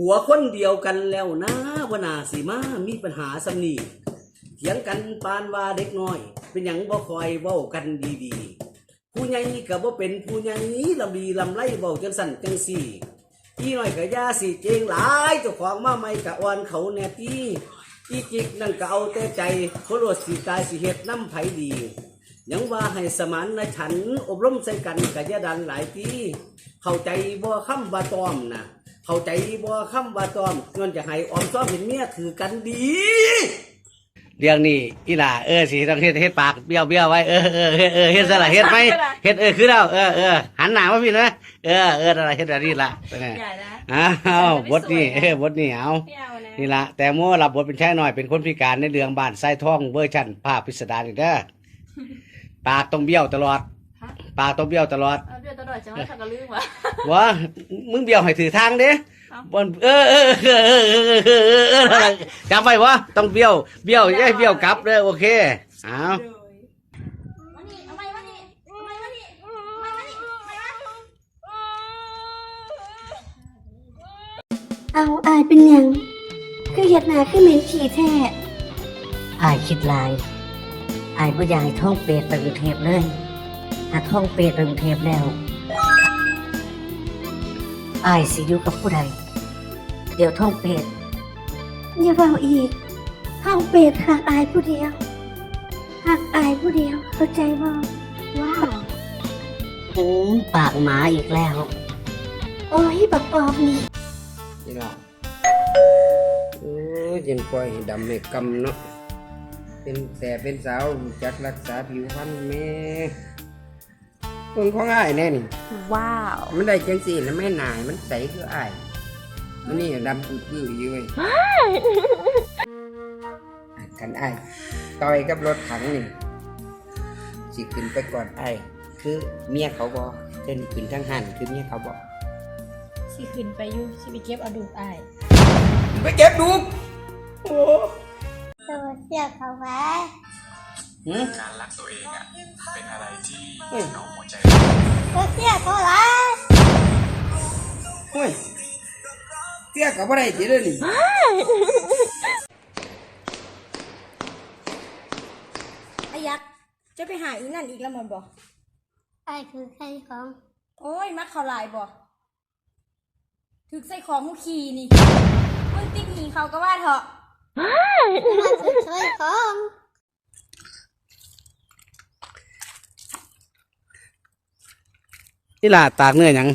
ผัวคนเดียวกันแล้วนะวนาสิมามีปัญหาสำนีเถียงกันปานว่าเด็กน้อย เป็นหยังบ่คอยเว้ากันดีๆ ผู้ใหญ่ก็บ่เป็นผู้ใหญ่ลำดีลำไรเว้าจังสั่นจังสี่อีน้อยก็ย่าสิเจงหลายเจ้าของมาใหม่กะอ่อนเขาแน่ตีอีจิกนั่นก็เอาแต่ใจเขาโลดสิตายสิเฮ็ดน้ำไผดี ยังว่าให้สมานนะฉันอบรมใส่กันกะยาดันหลายปีเข้าใจบ่คำว่าตอมนะเข้าใจบ่คำว่าตอมเงินจะให้ออมซ้อมเห็นเมียถือกันดีเรื่องนี้อีหล่าเออสิต้องเฮ็ดเฮ็ดปากเบี้ยวเบี้ยวไว้เออเออเออเออเฮ็ดซะละเฮ็ดไหมเฮ็ดเออคือแล้วเออเออหันหน้ามาพี่นะเออเออนั่นล่ะเฮ็ดแบบนี้ล่ะเป็นไงใหญ่นะอ้าวบทนี้เออบทนี้เอาไม่เอานะนี่ละแต่โมรับบทเป็นชายน้อยเป็นคนพิการในเรื่องบ้านไส้ท่องเวอร์ชันภาพพิสดารอีกเด้อ ปากต้องเบี้ยวตลอดปากต้องเบี้ยวตลอดเอาเดี๋ยวตลอดจะมาทำกับลืมวะวะมึงเบี้ยวให้ถือทางเด้เอ้า บนเออเออเออเออเออเออเออเออนั่นล่ะจำไว้วะต้องเบี้ยวเบี้ยวอย่าให้เบี้ยวกลับเด้อโอเคเอามานี่เอาไม้มานี่เอาไม้มานี่เอาไม้มานี่เอาไม้มาเอาอายเป็นหยัง คือเฮ็ดหนาคือเหม็นขี้แท้ อายคิดหลาย อายบ่อยากให้ท่องเปรตไปกรุงเทพเลยถ้าท่องเปรตไปกรุงเทพแล้วอายสิอยู่กับผู้ใด เดี๋ยวท่องเปรตอย่าเบาอีกห้องเป็ดหักอายผู้เดียวหักอายผู้เดียว เข้าใจบ่ว้าวหืมปากหมาอีกแล้ว โอ้ยบักปอบนี่นี่ล่ะโอ้ยยังปล่อยให้ดำให้กำเนาะ เป็นแต่เป็นสาวรู้จักรักษาผิวพรรณแม่เพิ่งของอ้ายแน่นี่ ว้าว มันได้จังสี่แล้วแม่นายมันใสคืออ้ายมันนี่ดำปื้อๆอยู่เว้ยกันอ้ายต่อยกับรถถังนี่สิขึ้นไปก่อนอ้ายคือเมียเขาบอกเดินขึ้นทั้งหันคือเมียเขาบอกสิขึ้นไปอยู่สิไปเก็บเอาดูกอ้าย ไปเก็บดูกโอ้ ตัวเสียเขาไว้หืมการรักตัวเองอะ เป็นอะไรที่เอาหัวใจตัวเสียเขาไว้เฮ้ยเตี้ยกับอะไรจีเด้อนี่ไอ้ยักษ์จะไปหาอีนั่นอีกแล้วมันบอกอายคือใครของ โอ้ยมักเขาหลายบอกถึกใส่ของหูขี่นี่มึงติ๊กหนีเขาก็ว่าเถอะ มาคือใครของนี่ล่ะตากเนื้อหยัง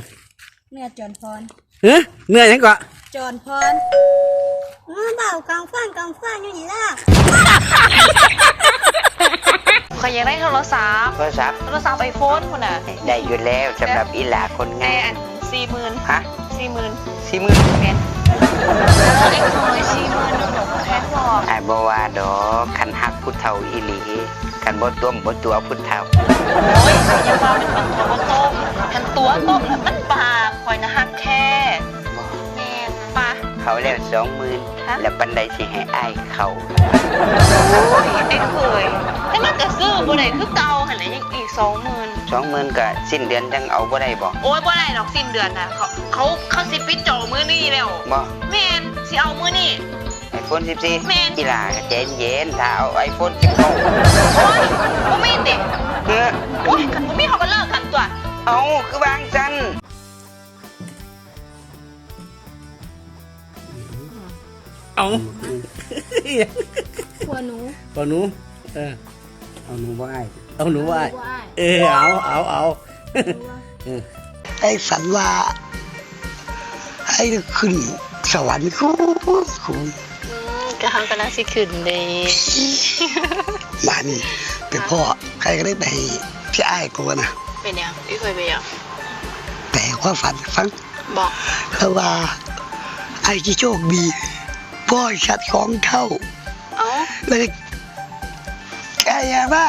เนื้อจอนพรเฮ้เนื้อหยังก็จอนพรมาเบากองฟ้านกองฟ้านอยู่นี่ล่ะขอยอยากได้โทรศัพท์โทรศัพท์โทรศัพท์ไอโฟนคุณอะได้อยู่แล้วสำหรับอีหลาคนในงาอันนสี่หมื่นฮะสี่หมื่นสี่หมื่นแมนเล็กน้ คันบ่ต้มบ่ตัวผู้เฒ่าโอ้ยอย่าว่ามันเป็นตัวต้มทันตัวต้มแล้วมันปากคอยนะฮักแค่แมนปะ เขาแล้วสองหมื่นฮะ แล้วปันใดสิให้อ้ายเขาโอ้ยได้เคยแต่มันก็ซื้อบ่ได้คือเก่าหันเลยยังอีกสองหมื่นสองหมื่นก็สิ้นเดือนจังเอาบ่ได้บ่โอ้ยบ่ได้ดอกสิ้นเดือนนะเขาเขาเขาสิปิดจอมือนี่แล้ว บ่แมนสิเอามือนี่ ไอโฟน14แม่นอีหลาก็ใจเย็นถ้าเอาไอโฟน19โอ้ยบ่มีติเฮ้อโอ้ยกันบ่มีเขาก็เลิกกันตัว เอาคือวางจันเอาหัวหนูเอาหนูเออเอาหนูบ่อ้ายเอาหนูไว้หัวอ้ายเออเอาเอาเอาไอ้ฝันว่าให้ขึ้นสวรรค์คูคู ก็ทำกันแล้วสิขึ้นเด้มันไปพ่อใครก็ได้ไปให้พี่อ้ายกูนะเป็นยังพี่เคยไปยังแต่ความฝันฟังบอกเขาว่าไอ้ที่โชคดีพ่อชัดของเข้าเอ้าเลยแกยาว่า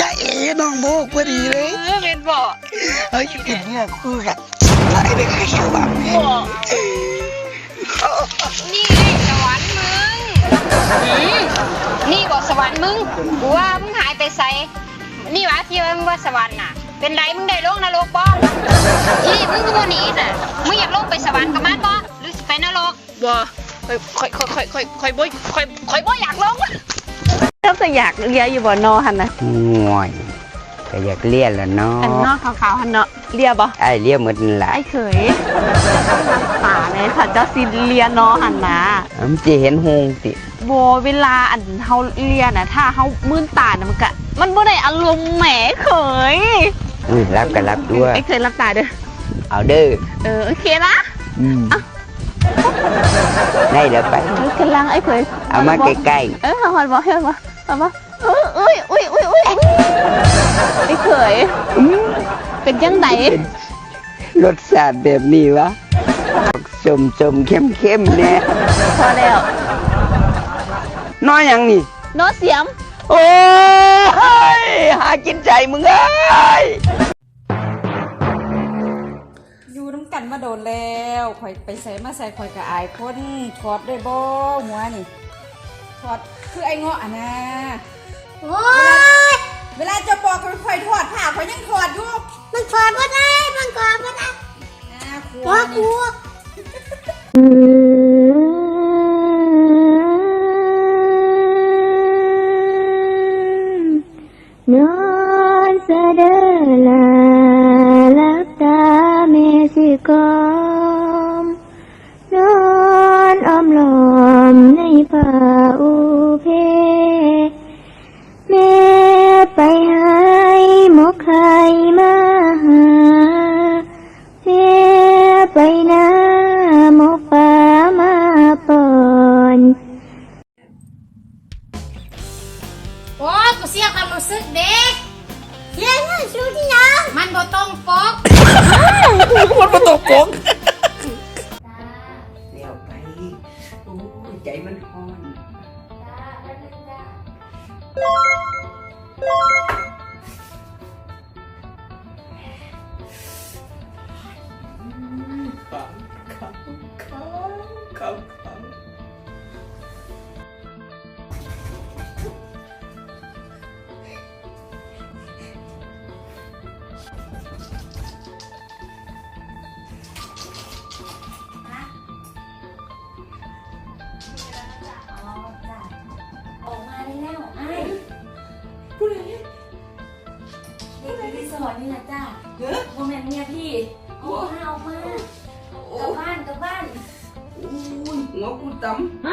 จะเอ๋น้องโบกพอดีเลยเออเป็นบอกเฮ้ยเป็นเนี่ยคู่กันไล่ไปใครสว่างเนี่ยบอกนี่สวรรค์มึง นี่บอกสวรรค์มึงกูว่ามึงหายไปไสนี่วะที่ว่ามึงว่าสวรรค์น่ะ เป็นไรมึงได้ลงนรกบ่ที่มึงก็บ่หนีน่ะมึงอยากลงไปสวรรค์กับมันบ่หรือสิไปนรกบ่ค่อยค่อยค่อยค่อยค่อยบ่ค่อยค่อยบ่อยากลงเริ่มจะอยากเลียอยู่บ่นอหันนะง่วย ก็อยากเลี้ยนแล้วเนาะอันนอกขาวๆหันเนาะเลียบ่ไอ้เลี้ยหมดนั่นล่ะไอ้เขยต้องรักษาเลยถ้าเจ้าสิเลียนอหันนะมันจะเห็นหงติโบเวลาอันเฮาเลียน่ะถ้าเฮามื่นตาน่ะมันก็มันบ่ได้อารมณ์แหมเขยอุ้ยรับก็รับด้วยไอ้เคยรับตาเด้อเอาเด้อเออโอเคนะอืมได้แล้วไปเฮ้ยกำลังไอ้เคยเอามาใกล้เออเอามาบอกให้มาเอามา เอออุ้ยอุ้ยอุ้ยอุ้ยไอ้เคยเป็นจังไดๆรสชาติแบบนี้วะสมสมๆเข้มเข้มๆเนี่ยพอแล้วน้อยหยังนี่โนเสียม โอ้ยหากินใจมึงเอ้ยอยู่น้ำกันมาโดนแล้วข่อยไปใส่มาใส่ข่อยกับอายคนถอดได้บ่หัวนี่ ถอดคือไอ้เงาะอะนะโอ้ยเวลาจะบอกข่อยข่อยถอดผ้าข่อยยังถอดอยู่มันถอดบ่ได้มันถอดบ่ได้อ่าครัวว่านี่น อูเพแม่ไปหายหมกไข่มาหาแม่ไปนาหมกป่ามาปอนโอ้ยกูเสียความรู้สึกเด็กเสียเงินชูที่ยังมันบ่ต้องปกมันมาตกปก เดี๋ยวไป โอ้ยใจมันฮ้อน ผู้ใดเด็กรีสอร์ทนี่แหละจ้าโมเมนต์เมียพี่โอ้ห้าออกมากลับบ้านกลับบ้านหัวกูตำ